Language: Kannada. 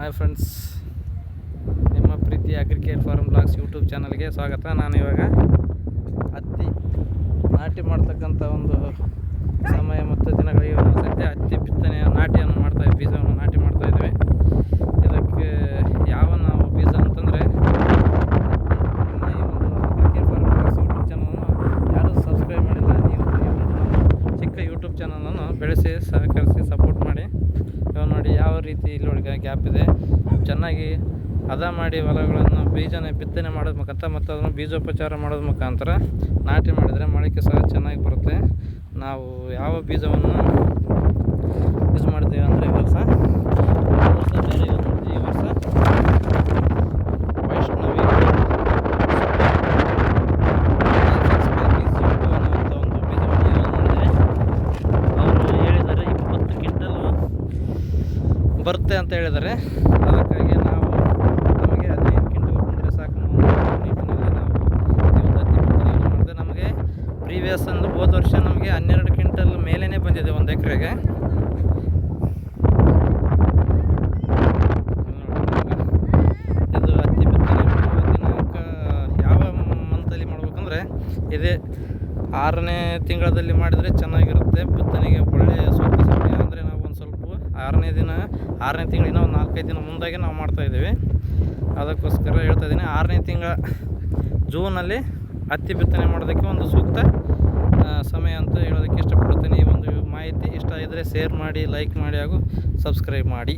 ಹಾಯ್ ಫ್ರೆಂಡ್ಸ್ ನಿಮ್ಮ ಪ್ರೀತಿ ಅಗ್ರಿಕೇರ್ ಫಾರ್ಮ್ ಬ್ಲಾಗ್ಸ್ ಯೂಟ್ಯೂಬ್ ಚಾನಲ್ಗೆ ಸ್ವಾಗತ. ನಾನು ಇವಾಗ ಹತ್ತಿ ನಾಟಿ ಮಾಡ್ತಕ್ಕಂಥ ಒಂದು ಸಮಯ ಮತ್ತು ದಿನಗಳಿಗೆ ನಾವು ಸದ್ಯ ಹತ್ತಿ ಬಿತ್ತನೆಯ ನಾಟಿಯನ್ನು ಮಾಡ್ತಾ ಬೀಜವನ್ನು ನಾಟಿ ಮಾಡ್ತಾ ಇದ್ದೀವಿ ಇದಕ್ಕೆ ಯಾವ ನಾವು ಬೀಜ ಅಂತಂದರೆ ಒಂದು ಚಾನಲನ್ನು ಯಾರೂ ಸಬ್ಸ್ಕ್ರೈಬ್ ಮಾಡಿಲ್ಲ. ನೀವು ಒಂದು ಚಿಕ್ಕ ಯೂಟ್ಯೂಬ್ ಚಾನಲನ್ನು ಬೆಳೆಸಿ, ಸಹಕರಿಸಿ ಸಪೋರ್ಟ್ ಮಾಡಿ. ರೀತಿ ಇಲ್ಲಿ ಗ್ಯಾಪ್ ಇದೆ. ಚೆನ್ನಾಗಿ ಹದ ಮಾಡಿ ಹೊಲಗಳನ್ನು ಬೀಜನ ಬಿತ್ತನೆ ಮಾಡೋದು ಮುಖಾಂತರ ಮತ್ತು ಅದನ್ನು ಬೀಜೋಪಚಾರ ಮಾಡೋದು ಮುಖಾಂತರ ನಾಟಿ ಮಾಡಿದರೆ ಮೊಳಕೆ ಸಹ ಚೆನ್ನಾಗಿ ಬರುತ್ತೆ. ನಾವು ಯಾವ ಬೀಜವನ್ನು ಯೂಸ್ ಮಾಡ್ತೀವಿ ಅಂದರೆ ಈ ವರ್ಷ ಈ ವರ್ಷ ಬೇರೆ ಯೂಸ್ ಮಾಡ್ತೀವಿ ಈ ವರ್ಷ ವೈಷ್ಣವಿ ಅನ್ನುವಂಥ ಒಂದು ಬೀಜವನ್ನು ಯೂಸ್ ಮಾಡಿದೆ ಅವರು ಹೇಳಿದ್ದಾರೆ ಇಪ್ಪತ್ತು ಕ್ವಿಂಟಲು ಬರುತ್ತೆ ಅಂತ ಹೇಳಿದರೆ ಅದಕ್ಕಾಗಿ ನಾವು ನಮಗೆ ಹದಿನೈದು ಕ್ವಿಂಟಲ್ ಬಂದರೆ ಸಾಕು. ನೀರಿನಲ್ಲಿ ನಾವು ಬಿತ್ತನೆಯನ್ನು ಮಾಡಿದೆ ನಮಗೆ ಪ್ರೀವಿಯಸ್ ಅಂದು ಹೋದ ವರ್ಷ ನಮಗೆ ಹನ್ನೆರಡು ಕ್ವಿಂಟಲ್ ಮೇಲೇ ಬಂದಿದೆ ಒಂದು ಎಕರೆಗೆ. ಇದೇ ಆರನೇ ತಿಂಗಳಲ್ಲಿ ಮಾಡಿದರೆ ಚೆನ್ನಾಗಿರುತ್ತೆ. ಬಿತ್ತನೆಗೆ ಒಳ್ಳೆಯ ಸೂಕ್ತ ಸಮಯ ಅಂದರೆ ನಾವು ಒಂದು ಸ್ವಲ್ಪ ಆರನೇ ದಿನ, ಆರನೇ ತಿಂಗಳಿನ ಒಂದು ನಾಲ್ಕೈದು ದಿನ ಮುಂದಾಗೆ ನಾವು ಮಾಡ್ತಾಯಿದ್ದೀವಿ ಅದಕ್ಕೋಸ್ಕರ ಹೇಳ್ತಾ ಇದ್ದೀನಿ, ಆರನೇ ತಿಂಗಳ ಜೂನಲ್ಲಿ ಹತ್ತಿ ಬಿತ್ತನೆ ಮಾಡೋದಕ್ಕೆ ಒಂದು ಸೂಕ್ತ ಸಮಯ ಅಂತ ಹೇಳೋದಕ್ಕೆ ಇಷ್ಟಪಡ್ತೀನಿ ಈ ಒಂದು ಮಾಹಿತಿ ಇಷ್ಟ ಇದ್ದರೆ ಶೇರ್ ಮಾಡಿ, ಲೈಕ್ ಮಾಡಿ ಹಾಗೂ ಸಬ್ಸ್ಕ್ರೈಬ್ ಮಾಡಿ.